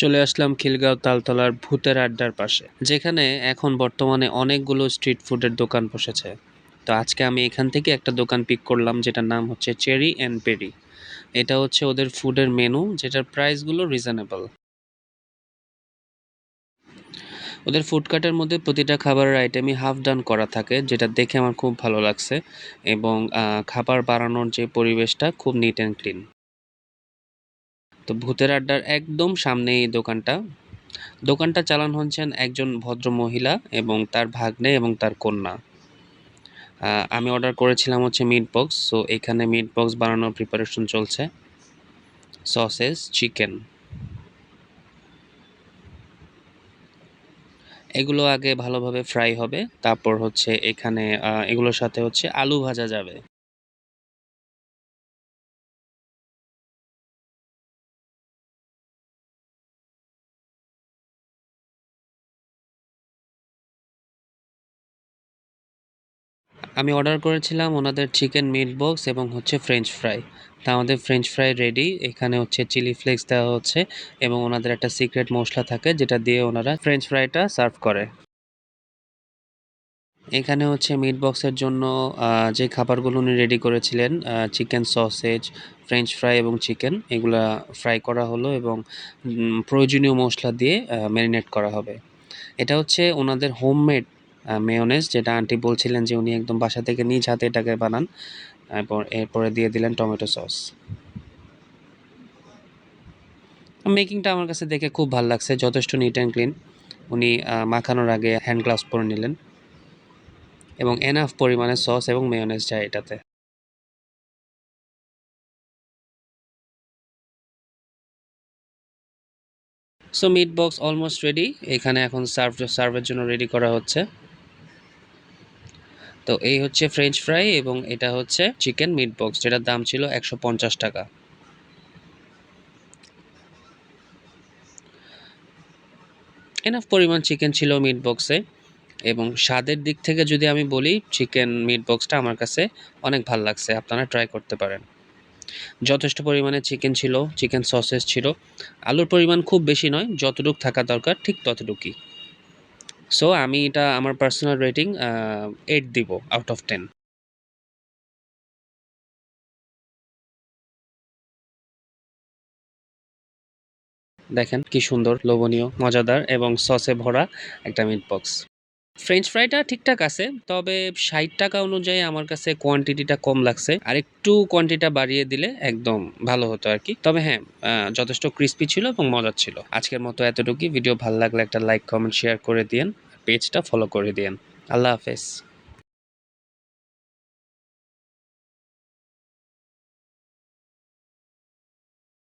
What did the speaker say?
চলে আসলাম খিলগাঁও তালতলার ভূতের আড্ডার পাশে, যেখানে এখন বর্তমানে অনেকগুলো স্ট্রিট ফুডের দোকান বসেছে। তো আজকে আমি এখান থেকে একটা দোকান পিক করলাম, যেটার নাম হচ্ছে চেরি অ্যান্ড পেরি। এটা হচ্ছে ওদের ফুডের মেনু যেটার প্রাইসগুলো রিজনেবল ওদের ফুড ফুডকার্টের মধ্যে প্রতিটা খাবারের আইটেমই হাফ ডান করা থাকে, যেটা দেখে আমার খুব ভালো লাগছে এবং খাবার বানানোর যে পরিবেশটা খুব নিট অ্যান্ড ক্লিন তো ভূতের আড্ডার একদম সামনে এই দোকানটা। দোকানটা চালান হচ্ছেন একজন ভদ্র মহিলা এবং তার ভাগ্নে এবং তার কন্যা। আমি অর্ডার করেছিলাম হচ্ছে মিট বক্স সো এখানে মিট বক্স বানানোর প্রিপারেশন চলছে। সসেস চিকেন এগুলো আগে ভালোভাবে ফ্রাই হবে, তারপর হচ্ছে এখানে এগুলোর সাথে হচ্ছে আলু ভাজা যাবে। আমি অর্ডার করেছিলাম ওনাদের চিকেন মিট বক্স এবং হচ্ছে ফ্রেঞ্চ ফ্রাই তা আমাদের ফ্রেঞ্চ ফ্রাই রেডি এখানে হচ্ছে চিলি ফ্লেক্স দেওয়া হচ্ছে এবং ওনাদের একটা সিক্রেট মশলা থাকে যেটা দিয়ে ওনারা ফ্রেঞ্চ ফ্রাইটা সার্ভ করে। এখানে হচ্ছে মিট বক্সের জন্য যে খাবারগুলো উনি রেডি করেছিলেন চিকেন সসেজ ফ্রেঞ্চ ফ্রাই এবং চিকেন এগুলা ফ্রাই করা হলো এবং প্রয়োজনীয় মশলা দিয়ে ম্যারিনেট করা হবে। এটা হচ্ছে ওনাদের হোমমেড মেয়োনেজ যেটা আন্টি বলছিলেন যে উনি একদম বাসা থেকে নিজ হাতে এটাকে বানান। এরপর, এরপরে দিয়ে দিলেন টমেটো সস। মেকিংটা আমার কাছে দেখে খুব ভালো লাগছে, যথেষ্ট নিট অ্যান্ড ক্লিন উনি মাখানোর আগে হ্যান্ড গ্লাভস পরে নিলেন। এবং এনাফ পরিমাণে সস এবং মেয়োনেজ যায় এটাতে। So meat box almost ready এখানে এখন সার্ভ সার্ভের জন্য রেডি করা হচ্ছে। তো এই হচ্ছে ফ্রেঞ্চ ফ্রাই এবং এটা হচ্ছে চিকেন মিট বক্স যেটার দাম ছিল একশো পঞ্চাশ টাকা। এনাফ পরিমাণ চিকেন ছিল মিট বক্সে এবং স্বাদের দিক থেকে যদি আমি বলি চিকেন মিট বক্সটা আমার কাছে অনেক ভালো লাগছে, আপনারা ট্রাই করতে পারেন। যথেষ্ট পরিমাণে চিকেন ছিল চিকেন সসেস ছিল। আলুর পরিমাণ খুব বেশি নয়, যতটুকু থাকা দরকার ঠিক ততটুকুই। সো আমি এটা আমার পার্সোনাল রেটিং এইট দিব আউট অফ টেন দেখেন কি সুন্দর, লোভনীয়, মজাদার এবং সসে ভরা একটা মিট বক্স ফ্রেঞ্চ ফ্রাইটা ঠিকঠাক আছে, তবে ষাট টাকা অনুযায়ী আমার কাছে কোয়ান্টিটিটা কম লাগছে। আর একটু কোয়ান্টিটিটা বাড়িয়ে দিলে একদম ভালো হতো আর কি। তবে হ্যাঁ যথেষ্ট ক্রিস্পি ছিল এবং মজার ছিল। আজকের মতো এতটুকুই। ভিডিও ভালো লাগলে একটা লাইক কমেন্ট শেয়ার করে দিয়েন। পেজটা ফলো করে দিয়েন। আল্লাহ হাফেজ।